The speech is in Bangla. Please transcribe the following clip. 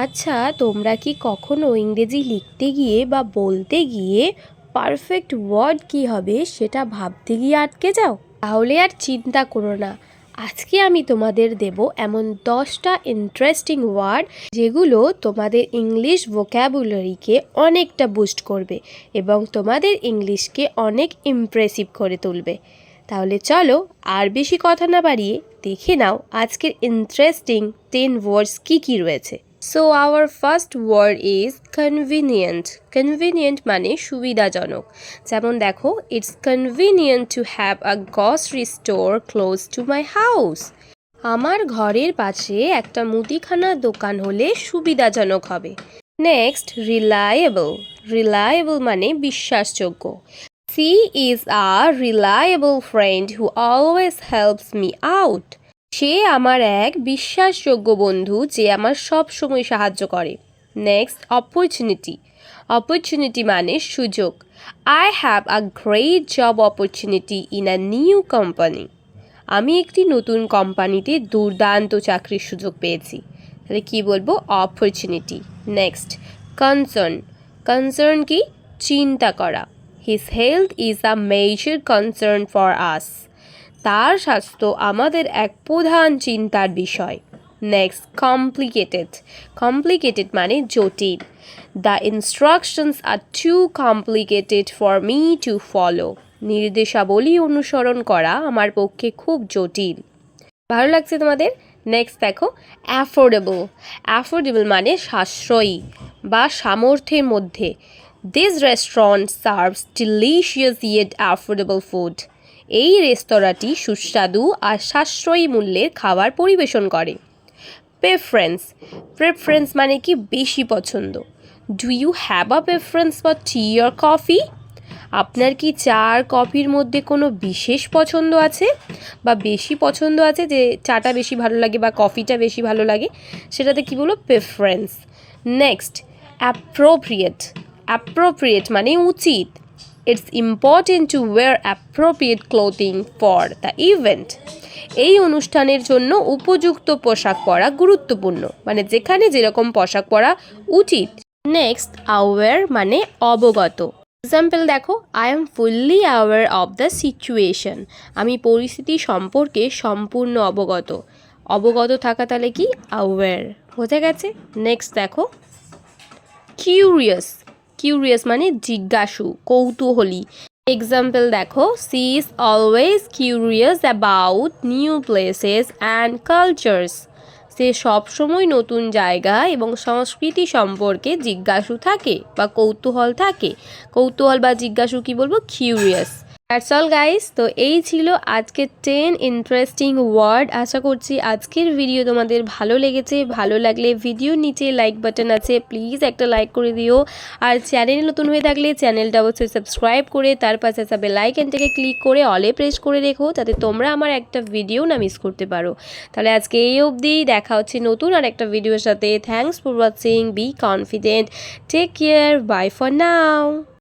আচ্ছা তোমরা কি কখনো ইংরেজি লিখতে গিয়ে বা বলতে গিয়ে পারফেক্ট ওয়ার্ড কী হবে সেটা ভাবতে গিয়ে আটকে যাও? তাহলে আর চিন্তা করো না। আজকে আমি তোমাদের দেব এমন দশটা ইন্টারেস্টিং ওয়ার্ড যেগুলো তোমাদের ইংলিশ ভোক্যাবুলারিকে অনেকটা বুস্ট করবে এবং তোমাদের ইংলিশকে অনেক ইমপ্রেসিভ করে তুলবে। তাহলে চলো আর বেশি কথা না বাড়িয়ে দেখে নাও আজকের ইন্টারেস্টিং টেন ওয়ার্ডস কী কী রয়েছে। So our first word is convenient convenient মানে সুবিধাজনক। যেমন দেখো it's convenient to have a grocery store close to my house আমার ঘরের পাশে একটা মুদিখানা দোকান হলে সুবিধাজনক হবে। নেক্সট রিলায়েবল রিলায়েবল মানে বিশ্বাসযোগ্য। She is a reliable friend who always helps me out সে আমার এক বিশ্বাসযোগ্য বন্ধু যে আমার সব সময় সাহায্য করে। নেক্সট অপরচুনিটি অপরচুনিটি মানে সুযোগ। I have a great job opportunity in a new company আমি একটি নতুন কোম্পানিতে দুর্দান্ত চাকরির সুযোগ পেয়েছি। তাহলে কী বলব? অপরচুনিটি নেক্সট কনসার্ন কনসার্ন কি? চিন্তা করা। His health is a major concern for us তার স্বাস্থ্য আমাদের এক প্রধান চিন্তার বিষয়। নেক্সট কমপ্লিকেটেড কমপ্লিকেটেড মানে জটিল। The instructions are too complicated for me to follow নির্দেশাবলী অনুসরণ করা আমার পক্ষে খুব জটিল। ভালো লাগছে তোমাদের? নেক্সট দেখো অ্যাফোর্ডেবল অ্যাফোর্ডেবল মানে সাশ্রয়ী বা সামর্থ্যের মধ্যে। This restaurant serves delicious yet affordable food এই রেস্তোরাঁটি সুস্বাদু আর সাশ্রয়ী মূল্যের খাবার পরিবেশন করে। প্রেফারেন্স প্রেফারেন্স মানে কি? বেশি পছন্দ। Do you have a preference for tea or coffee আপনার কি চা আর কফির মধ্যে কোনো বিশেষ পছন্দ আছে? বা বেশি পছন্দ আছে যে চাটা বেশি ভালো লাগে বা কফিটা বেশি ভালো লাগে? সেটাতে কি বলব প্রেফারেন্স নেক্সট অ্যাপ্রোপ্রিয়েট অ্যাপ্রোপ্রিয়েট মানে উচিত। It's important to wear appropriate clothing for the event এই অনুষ্ঠানের জন্য উপযুক্ত পোশাক পরা গুরুত্বপূর্ণ। মানে যেখানে যেরকম পোশাক পরা উচিত। নেক্সট আওয়ার মানে অবগত। এক্সাম্পল দেখো I am fully aware of the situation আমি পরিস্থিতি সম্পর্কে সম্পূর্ণ অবগত। অবগত থাকা তাহলে কি? অ্যাওয়ার বোঝা গেছে? নেক্সট দেখো কিউরিয়াস কিউরিয়াস মানে জিজ্ঞাসু, কৌতূহলী। এক্সাম্পল দেখো she is always curious about new places and cultures সে সবসময় নতুন জায়গা এবং সংস্কৃতি সম্পর্কে জিজ্ঞাসু থাকে বা কৌতূহল থাকে। কৌতূহল বা জিজ্ঞাসু কি বলব? কিউরিয়াস দ্যাটস অল গাইস তো এই ছিল আজকের টেন ইন্টারেস্টিং ওয়ার্ড আশা করছি আজকের ভিডিও তোমাদের ভালো লেগেছে। ভালো লাগলে ভিডিওর নিচে লাইক বাটন আছে। প্লিজ একটা লাইক করে দিও। আর চ্যানেল নতুন হয়ে থাকলে চ্যানেলটা অবশ্যই সাবস্ক্রাইব করে, তার পাশে আসা বেল আইকনটাকে ক্লিক করে অলে প্রেস করে রেখো যাতে তোমরা আমার একটা ভিডিও না মিস করতে পারো। তাহলে আজকে এই অবধি, দেখা হচ্ছে নতুন আর একটা ভিডিওর সাথে। Thanks for watching be confident take care bye for now